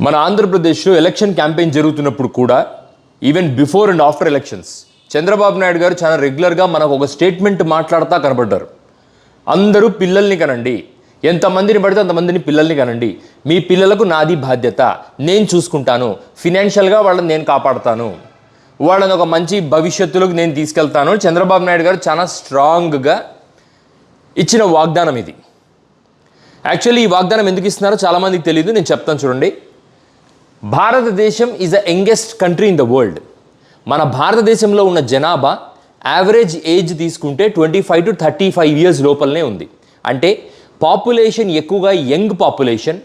మన ఆంధ్రప్రదేశ్లో election campaign జరుగుతున్నప్పుడు కూడా even before and after elections Chandrababu Naidu గారు చాలా రెగ్యులర్గా మనకు ఒక స్టేట్మెంట్ మాట్లాడుతూ కనబడ్డారు. అందరూ పిల్లల్ని కనండి. ఎంతమందిని పడితే అంతమందిని పిల్లల్ని కనండి. మీ పిల్లలకు నాది బాధ్యత. నేను చూసుకుంటాను. ఫినాన్షియల్గా వాళ్ళని నేను కాపాడుతాను. వాళ్ళని ఒక మంచి భవిష్యత్తులోకి నేను తీసుకెళ్తాను చంద్రబాబు నాయుడు గారు చాలా స్ట్రాంగ్గా ఇచ్చిన వాగ్దానం ఇది. యాక్చువల్లీ ఈ వాగ్దానం ఎందుకు ఇస్తున్నారో చాలామందికి తెలియదు నేను చెప్తాను చూడండి. భారతదేశం is the youngest country in the world మన భారతదేశంలో ఉన్న జనాభా యావరేజ్ ఏజ్ తీసుకుంటే twenty five to thirty five years లోపలనే ఉంది. అంటే పాపులేషన్ ఎక్కువగా యంగ్ పాపులేషన్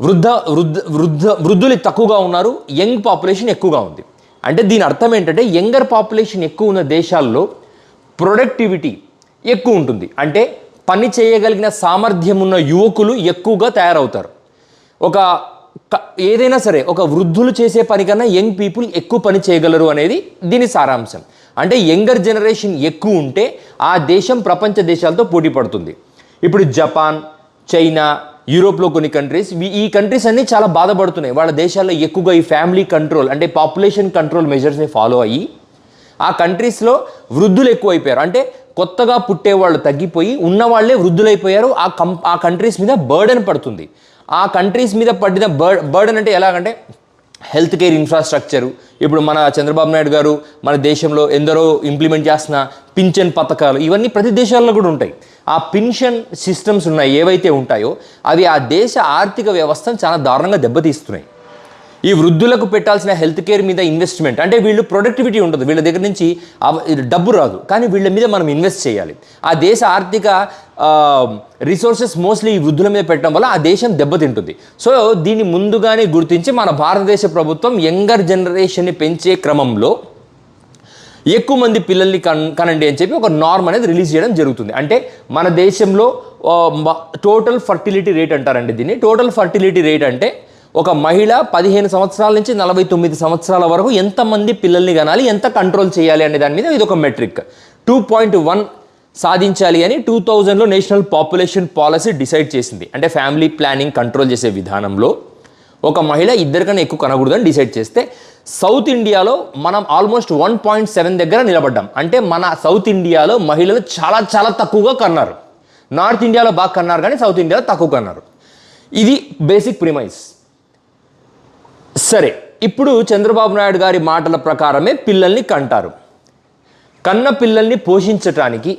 వృద్ధ వృద్ధ వృద్ధ వృద్ధులు తక్కువగా ఉన్నారు యంగ్ పాపులేషన్ ఎక్కువగా ఉంది. అంటే దీని అర్థం ఏంటంటే యంగర్ పాపులేషన్ ఎక్కువ ఉన్న దేశాల్లో ప్రొడక్టివిటీ ఎక్కువ ఉంటుంది. అంటే పని చేయగలిగిన సామర్థ్యం ఉన్న యువకులు ఎక్కువగా తయారవుతారు. ఒక ఏదైనా సరే ఒక వృద్ధులు చేసే పని కన్నా యంగ్ పీపుల్ ఎక్కువ పని చేయగలరు అనేది దీని సారాంశం. అంటే యంగర్ జనరేషన్ ఎక్కువ ఉంటే ఆ దేశం ప్రపంచ దేశాలతో పోటీ పడుతుంది. ఇప్పుడు జపాన్ చైనా యూరోప్లో కొన్ని కంట్రీస్ ఈ కంట్రీస్ అన్నీ చాలా బాధపడుతున్నాయి. వాళ్ళ దేశాల్లో ఎక్కువగా ఈ ఫ్యామిలీ కంట్రోల్ అంటే పాపులేషన్ కంట్రోల్ మెజర్స్ని ఫాలో అయ్యి ఆ కంట్రీస్లో వృద్ధులు ఎక్కువైపోయారు. అంటే కొత్తగా పుట్టేవాళ్ళు తగ్గిపోయి ఉన్నవాళ్ళే వృద్ధులైపోయారు. ఆ కం ఆ కంట్రీస్ మీద బర్డెన్ పడుతుంది. ఆ కంట్రీస్ మీద పడిన బర్ బర్డన్ అంటే ఎలాగంటే హెల్త్ కేర్ ఇన్ఫ్రాస్ట్రక్చరు ఇప్పుడు మన చంద్రబాబు నాయుడు గారు మన దేశంలో ఎందరో ఇంప్లిమెంట్ చేస్తున్న పింఛన్ పథకాలు ఇవన్నీ ప్రతి దేశాల్లో కూడా ఉంటాయి. ఆ పింఛన్ సిస్టమ్స్ ఉన్నాయి ఏవైతే ఉంటాయో అవి ఆ దేశ ఆర్థిక వ్యవస్థను చాలా దారుణంగా దెబ్బతీస్తున్నాయి. ఈ వృద్ధులకు పెట్టాల్సిన హెల్త్ కేర్ మీద ఇన్వెస్ట్మెంట్. అంటే వీళ్ళు ప్రొడక్టివిటీ ఉండదు. వీళ్ళ దగ్గర నుంచి డబ్బు రాదు. కానీ వీళ్ళ మీద మనం ఇన్వెస్ట్ చేయాలి. ఆ దేశ ఆర్థిక రిసోర్సెస్ మోస్ట్లీ ఈ వృద్ధుల మీద పెట్టడం వల్ల ఆ దేశం దెబ్బతింటుంది. సో దీన్ని ముందుగానే గుర్తించి మన భారతదేశ ప్రభుత్వం యంగర్ జనరేషన్ని పెంచే క్రమంలో ఎక్కువ మంది పిల్లల్ని కన్ కనండి అని చెప్పి ఒక నార్మ్ అనేది రిలీజ్ చేయడం జరుగుతుంది. అంటే మన దేశంలో టోటల్ ఫర్టిలిటీ రేట్ అంటారండి దీన్ని. టోటల్ ఫర్టిలిటీ రేట్ అంటే ఒక మహిళ పదిహేను సంవత్సరాల నుంచి నలభై తొమ్మిది సంవత్సరాల వరకు ఎంతమంది పిల్లల్ని కనాలి ఎంత కంట్రోల్ చేయాలి అనే దాని మీద ఇది ఒక మెట్రిక్ టూ పాయింట్ వన్ సాధించాలి అని టూ థౌజండ్లో నేషనల్ పాపులేషన్ పాలసీ డిసైడ్ చేసింది. అంటే ఫ్యామిలీ ప్లానింగ్ కంట్రోల్ చేసే విధానంలో ఒక మహిళ ఇద్దరికన్నా ఎక్కువ కనకూడదని డిసైడ్ చేస్తే సౌత్ ఇండియాలో మనం ఆల్మోస్ట్ వన్ పాయింట్ సెవెన్ దగ్గర నిలబడ్డాం. అంటే మన సౌత్ ఇండియాలో మహిళలు చాలా చాలా తక్కువగా కన్నారు. నార్త్ ఇండియాలో బాగా కన్నారు కానీ సౌత్ ఇండియాలో తక్కువ కన్నారు. ఇది బేసిక్ ప్రిమైస్ సరే ఇప్పుడు చంద్రబాబు నాయుడు గారి మాటల ప్రకారమే పిల్లల్ని కంటారు. కన్న పిల్లల్ని పోషించటానికి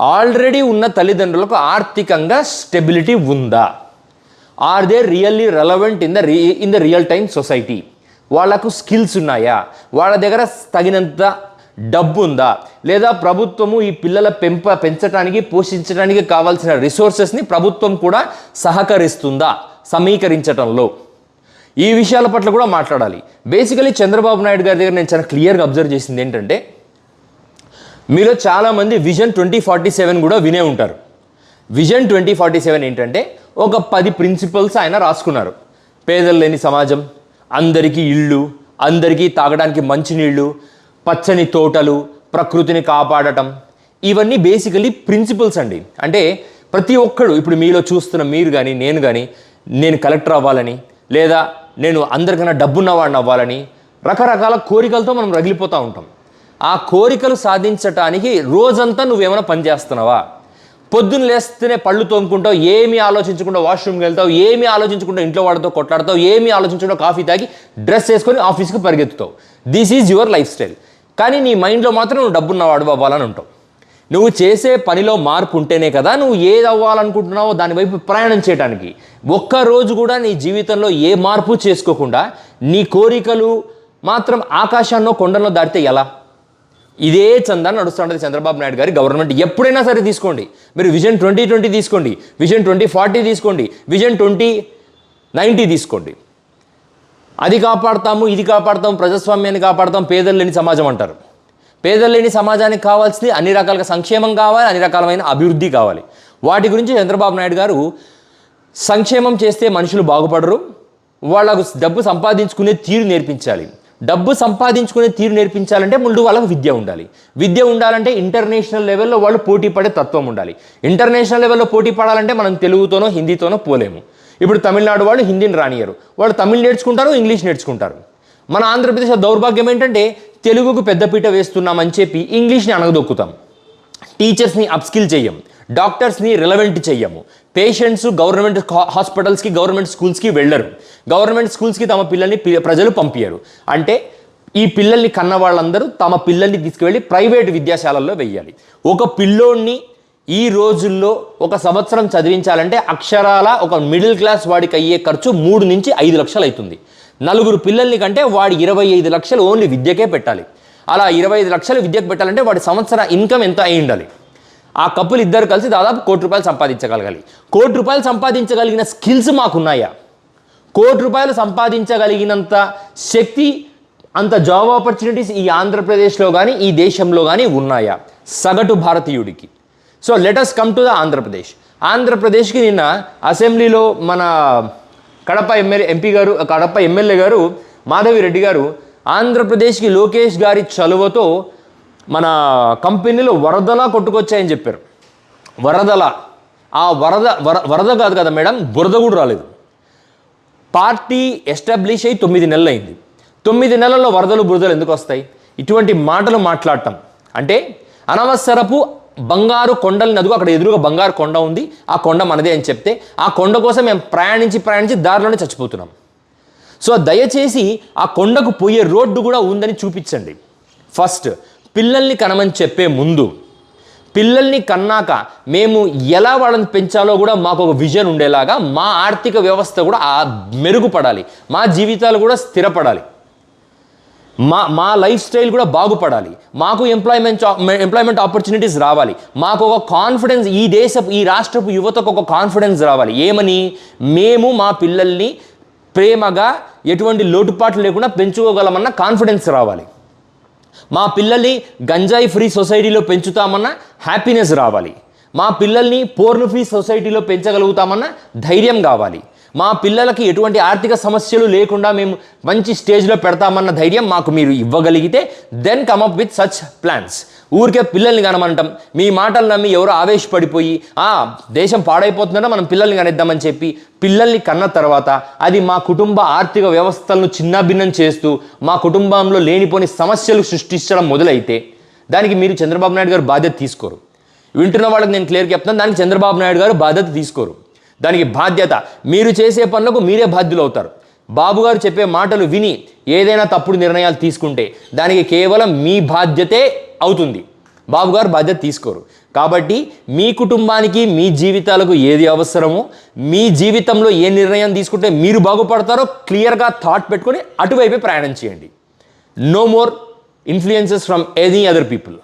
ఆల్రెడీ ఉన్న తల్లిదండ్రులకు ఆర్థికంగా స్టెబిలిటీ ఉందా? Are they really relevant in the re in the real time society? వాళ్ళకు స్కిల్స్ ఉన్నాయా? వాళ్ళ దగ్గర తగినంత డబ్బు ఉందా? లేదా ప్రభుత్వము ఈ పిల్లల పెంప పెంచడానికి పోషించడానికి కావాల్సిన రిసోర్సెస్ని ప్రభుత్వం కూడా సహకరిస్తుందా? సమీకరించటంలో. ఈ విషయాల పట్ల కూడా మాట్లాడాలి. బేసికలీ చంద్రబాబు నాయుడు గారి దగ్గర నేను చాలా క్లియర్గా అబ్జర్వ్ చేసింది ఏంటంటే మీలో చాలామంది విజన్ ట్వంటీ ఫార్టీ సెవెన్ కూడా వినే ఉంటారు. విజన్ ట్వంటీ ఫార్టీ సెవెన్ ఏంటంటే ఒక పది ప్రిన్సిపల్స్ ఆయన రాసుకున్నారు. పేదలు లేని సమాజం అందరికీ ఇళ్ళు అందరికీ తాగడానికి మంచినీళ్ళు పచ్చని తోటలు ప్రకృతిని కాపాడటం. ఇవన్నీ బేసికలీ ప్రిన్సిపల్స్ అండి. అంటే ప్రతి ఒక్కడు ఇప్పుడు మీలో చూస్తున్న మీరు కానీ నేను కానీ నేను కలెక్టర్ అవ్వాలని లేదా నేను అందరికన్నా డబ్బున్నవాడిని అవ్వాలని రకరకాల కోరికలతో మనం రగిలిపోతూ ఉంటాం. ఆ కోరికలు సాధించటానికి రోజంతా నువ్వేమైనా పని చేస్తున్నావా? పొద్దున్న లేస్తేనే పళ్ళు తోముకుంటావు ఏమీ ఆలోచించకుండా వాష్రూమ్కి వెళ్తావు ఏమీ ఆలోచించకుండా ఇంట్లో వాడితో కొట్లాడతావు ఏమీ ఆలోచించకుండా కాఫీ తాగి డ్రెస్ వేసుకొని ఆఫీస్కి పరిగెత్తుతావు. This is your life style కానీ నీ మైండ్లో మాత్రం నువ్వు డబ్బున్నవాడు అవ్వాలని ఉంటావు. నువ్వు చేసే పనిలో మార్పు ఉంటేనే కదా నువ్వు ఏది అవ్వాలనుకుంటున్నావో దాని వైపు ప్రయాణం చేయడానికి ఒక్క రోజు కూడా నీ జీవితంలో ఏ మార్పు చేసుకోకుండా నీ కోరికలు మాత్రం ఆకాశాన్నో కొండల్లో దాటితే ఎలా? ఇదే చందా నడుస్తుంటుంది చంద్రబాబు నాయుడు గారి గవర్నమెంట్ ఎప్పుడైనా సరే తీసుకోండి. మీరు విజన్ ట్వంటీ ట్వంటీ తీసుకోండి. విజన్ ట్వంటీ ఫార్టీ తీసుకోండి. విజన్ ట్వంటీ నైంటీ తీసుకోండి. అది కాపాడతాము ఇది కాపాడతాం ప్రజాస్వామ్యాన్ని కాపాడతాం పేదలు లేని సమాజం అంటారు. పేదలు లేని సమాజానికి కావాల్సింది అన్ని రకాలుగా సంక్షేమం కావాలి అన్ని రకాలమైన అభివృద్ధి కావాలి. వాటి గురించి చంద్రబాబు నాయుడు గారు సంక్షేమం చేస్తే మనుషులు బాగుపడరు. వాళ్ళకు డబ్బు సంపాదించుకునే తీరు నేర్పించాలి. డబ్బు సంపాదించుకునే తీరు నేర్పించాలంటే ముందు వాళ్ళకు విద్య ఉండాలి. విద్య ఉండాలంటే ఇంటర్నేషనల్ లెవెల్లో వాళ్ళు పోటీ పడే తత్వం ఉండాలి. ఇంటర్నేషనల్ లెవెల్లో పోటీ పడాలంటే మనం తెలుగుతోనో హిందీతోనో పోలేము. ఇప్పుడు తమిళనాడు వాళ్ళు హిందీని రానియరు. వాళ్ళు తమిళ్ నేర్చుకుంటారు ఇంగ్లీష్ నేర్చుకుంటారు. మన ఆంధ్రప్రదేశ్ దౌర్భాగ్యం ఏంటంటే తెలుగుకు పెద్దపీట వేస్తున్నామని చెప్పి ఇంగ్లీష్ని అనగదొక్కుతాం టీచర్స్ని అప్స్కిల్ చెయ్యం. డాక్టర్స్ని రిలవెంట్ చెయ్యము. పేషెంట్స్ గవర్నమెంట్ హాస్పిటల్స్కి గవర్నమెంట్ స్కూల్స్కి వెళ్ళరు. గవర్నమెంట్ స్కూల్స్కి తమ పిల్లల్ని ప్రజలు పంపించరు అంటే ఈ పిల్లల్ని కన్న వాళ్ళందరూ తమ పిల్లల్ని తీసుకువెళ్ళి ప్రైవేట్ విద్యాశాలల్లో వెయ్యాలి. ఒక పిల్లోడిని ఈ రోజుల్లో ఒక సంవత్సరం చదివించాలంటే అక్షరాల ఒక మిడిల్ క్లాస్ వాడికి అయ్యే ఖర్చు మూడు నుంచి ఐదు లక్షలు అవుతుంది నలుగురు పిల్లల్ని కంటే వాడి ఇరవై ఐదు లక్షలు ఓన్లీ విద్యకే పెట్టాలి. అలా ఇరవై ఐదు లక్షలు విద్యకు పెట్టాలంటే వాడి సంవత్సర ఇన్కమ్ ఎంత అయి ఉండాలి? ఆ కప్పులు ఇద్దరు కలిసి దాదాపు కోటి రూపాయలు సంపాదించగలగాలి. కోటి రూపాయలు సంపాదించగలిగిన స్కిల్స్ మాకున్నాయా? కోటి రూపాయలు సంపాదించగలిగినంత శక్తి అంత జాబ్ ఆపర్చునిటీస్ ఈ ఆంధ్రప్రదేశ్లో కానీ ఈ దేశంలో కానీ ఉన్నాయా? సగటు భారతీయుడికి. So let's come to the Andhra Pradesh ఆంధ్రప్రదేశ్కి నిన్న అసెంబ్లీలో మన కడప ఎమ్మెల్యే ఎంపీ గారు కడప ఎమ్మెల్యే గారు మాధవి రెడ్డి గారు ఆంధ్రప్రదేశ్కి లోకేష్ గారి చలువతో మన కంపెనీలో వరదలా కొట్టుకొచ్చాయని చెప్పారు. వరదల. ఆ వరద వర వరద కాదు కదా మేడం బురద కూడా రాలేదు. పార్టీ ఎస్టాబ్లిష్ అయ్యి తొమ్మిది నెలలు అయింది తొమ్మిది నెలల్లో వరదలు బురదలు ఎందుకు వస్తాయి? ఇటువంటి మాటలు మాట్లాడటం. అంటే అనవసరపు బంగారు కొండలు నదుగు అక్కడ ఎదురుగా బంగారు కొండ ఉంది. ఆ కొండ మనదే అని చెప్తే ఆ కొండ కోసం మేము ప్రయాణించి ప్రయాణించి దారిలోనే చచ్చిపోతున్నాం. సో దయచేసి ఆ కొండకు పోయే రోడ్డు కూడా ఉందని చూపించండి. ఫస్ట్ పిల్లల్ని కనమని చెప్పే ముందు పిల్లల్ని కన్నాక మేము ఎలా వాళ్ళని పెంచాలో కూడా మాకు ఒక విజన్ ఉండేలాగా మా ఆర్థిక వ్యవస్థ కూడా మెరుగుపడాలి. మా జీవితాలు కూడా స్థిరపడాలి. మా మా లైఫ్ స్టైల్ కూడా బాగుపడాలి. మాకు ఎంప్లాయ్మెంట్ ఎంప్లాయ్మెంట్ ఆపర్చునిటీస్ రావాలి. మాకు ఒక కాన్ఫిడెన్స్ ఈ దేశపు ఈ రాష్ట్రపు యువతకు ఒక కాన్ఫిడెన్స్ రావాలి. ఏమని? మేము మా పిల్లల్ని ప్రేమగా ఎటువంటి లోటుపాట్లు లేకుండా పెంచుకోగలమన్న కాన్ఫిడెన్స్ రావాలి. మా పిల్లల్ని గంజాయి ఫ్రీ సొసైటీలో పెంచుతామన్న హ్యాపీనెస్ రావాలి. మా పిల్లల్ని పోర్న్ ఫ్రీ సొసైటీలో పెంచగలుగుతామన్న ధైర్యం కావాలి. మా పిల్లలకి ఎటువంటి ఆర్థిక సమస్యలు లేకుండా మేము మంచి స్టేజ్లో పెడతామన్న ధైర్యం మాకు మీరు ఇవ్వగలిగితే then come up with such plans ఊరికే పిల్లల్ని కనమంటాం. మీ మాటలు నమ్మి ఎవరో ఆవేశపడిపోయి ఆ దేశం పాడైపోతుందంటే మనం పిల్లల్ని కనిద్దామని చెప్పి పిల్లల్ని కన్న తర్వాత అది మా కుటుంబ ఆర్థిక వ్యవస్థలను చిన్నాభిన్నం చేస్తూ మా కుటుంబంలో లేనిపోని సమస్యలు సృష్టించడం మొదలైతే దానికి మీరు చంద్రబాబు నాయుడు గారు బాధ్యత తీసుకోరు. వింటున్న వాళ్ళకి నేను క్లియర్గా చెప్తాను దానికి చంద్రబాబు నాయుడు గారు బాధ్యత తీసుకోరు. దానికి బాధ్యత. మీరు చేసే పనులకు మీరే బాధ్యులు అవుతారు బాబుగారు చెప్పే మాటలు విని ఏదైనా తప్పుడు నిర్ణయాలు తీసుకుంటే దానికి కేవలం మీ బాధ్యతే అవుతుంది. బాబుగారు బాధ్యత తీసుకోరు. కాబట్టి మీ కుటుంబానికి మీ జీవితాలకు ఏది అవసరమో మీ జీవితంలో ఏ నిర్ణయం తీసుకుంటే మీరు బాగుపడతారో క్లియర్గా థాట్ పెట్టుకొని అటువైపే ప్రయాణం చేయండి. No more influences from any other people.